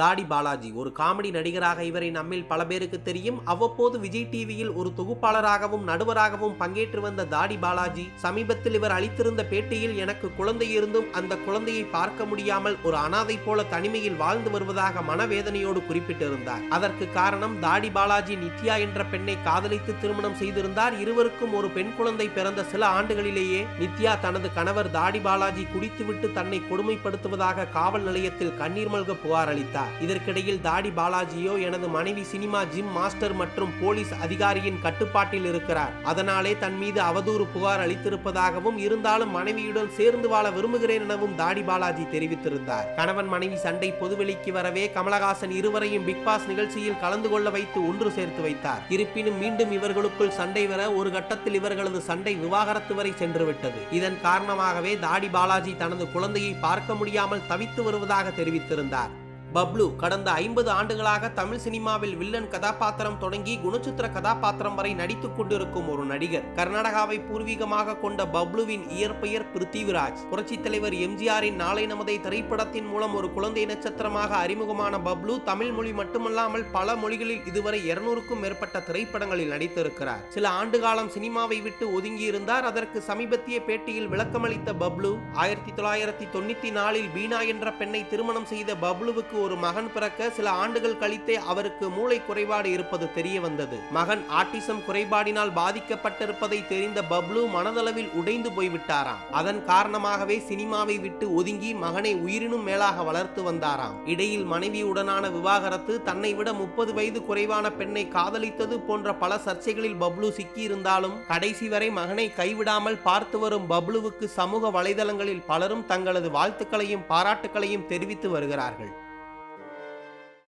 தாடி பாலாஜி ஒரு காமெடி நடிகராக இவரை நம்மில் பல பேருக்கு தெரியும். அவ்வப்போது விஜய் டிவியில் ஒரு தொகுப்பாளராகவும் நடுவராகவும் பங்கேற்று வந்த தாடி பாலாஜி சமீபத்தில் இவர் அளித்திருந்த பேட்டியில் எனக்கு குழந்தை இருந்தும் அந்த குழந்தையை பார்க்க முடியாமல் ஒரு அனாதை போல தனிமையில் வாழ்ந்து வருவதாக மனவேதனையோடு குறிப்பிட்டிருந்தார். அதற்கு காரணம் தாடி பாலாஜி நித்யா என்ற பெண்ணை காதலித்து திருமணம் செய்திருந்தார். இருவருக்கும் ஒரு பெண் குழந்தை பிறந்த சில ஆண்டுகளிலேயே நித்யா தனது கணவர் தாடி பாலாஜி குடித்துவிட்டு தன்னை கொடுமைப்படுத்துவதாக காவல் நிலையத்தில் கண்ணீர் மல்க புகார் அளித்தார். இதற்கிடையில் தாடி பாலாஜியோ எனது மனைவி சினிமா ஜிம் மாஸ்டர் மற்றும் போலீஸ் அதிகாரியின் கட்டுப்பாட்டில் இருக்கிறார். அதனாலே தன் மீது அவதூறு புகார் அளித்திருப்பதாகவும் இருந்தாலும் மனைவியுடன் சேர்ந்து வாழ விரும்புகிறேன் எனவும் தாடி பாலாஜி தெரிவித்திருந்தார். கணவன் மனைவி சண்டை பொதுவெளிக்கு வரவே கமலஹாசன் இருவரையும் பிக் பாஸ் நிகழ்ச்சியில் கலந்து கொள்ள வைத்து ஒன்று சேர்த்து வைத்தார். இருப்பினும் மீண்டும் இவர்களுக்குள் சண்டை வர ஒரு கட்டத்தில் இவர்களது சண்டை விவாகரத்து வரை சென்றுவிட்டது. இதன் காரணமாகவே தாடி பாலாஜி தனது குழந்தையை பார்க்க முடியாமல் தவித்து வருவதாக தெரிவித்திருந்தார். பப்ளு கடந்த ஐம்பது ஆண்டுகளாக தமிழ் சினிமாவில் வில்லன் கதாபாத்திரம் தொடங்கி குணச்சித்திர கதாபாத்திரம் வரை நடித்துக் கொண்டிருக்கும் ஒரு நடிகர். கர்நாடகாவை பூர்வீகமாக கொண்ட பப்ளுவின் இயற்பெயர் பிருத்திவிராஜ். புரட்சி தலைவர் எம்ஜிஆரின் நாளை நமதை திரைப்படத்தின் மூலம் ஒரு குழந்தை நட்சத்திரமாக அறிமுகமான பப்ளு தமிழ் மொழி மட்டுமல்லாமல் பல மொழிகளில் இதுவரை இருநூறுக்கும் மேற்பட்ட திரைப்படங்களில் நடித்திருக்கிறார். சில ஆண்டு காலம் சினிமாவை விட்டு ஒதுங்கி இருந்தார் அதற்கு சமீபத்திய பேட்டியில் விளக்கமளித்த பப்ளு ஆயிரத்தி தொள்ளாயிரத்தி தொண்ணூத்தி நாலில் பீனா என்ற பெண்ணை திருமணம் செய்த பப்ளுவுக்கு ஒரு மகன் பிறக்க சில ஆண்டுகள் கழித்தே அவருக்கு மூளை குறைபாடு இருப்பது தெரிய வந்தது. மகன் ஆட்டிசம் குறைபாடினால் பாதிக்கப்பட்டிருப்பதை தெரிந்த பப்ளு மனதளவில் உடைந்து போய்விட்டாராம். அதன் காரணமாகவே சினிமாவை விட்டு ஒதுங்கி மகனை உயிரினும் மேலாக வளர்த்து வந்தாராம். இடையில் மனைவியுடனான விவாகரத்து தன்னை விட முப்பது வயது குறைவான பெண்ணை காதலித்தது போன்ற பல சர்ச்சைகளில் பப்ளு சிக்கியிருந்தாலும் கடைசி வரை மகனை கைவிடாமல் பார்த்து வரும் பப்ளுவுக்கு சமூக வலைதளங்களில் பலரும் தங்களது வாழ்த்துக்களையும் பாராட்டுக்களையும் தெரிவித்து வருகிறார்கள்.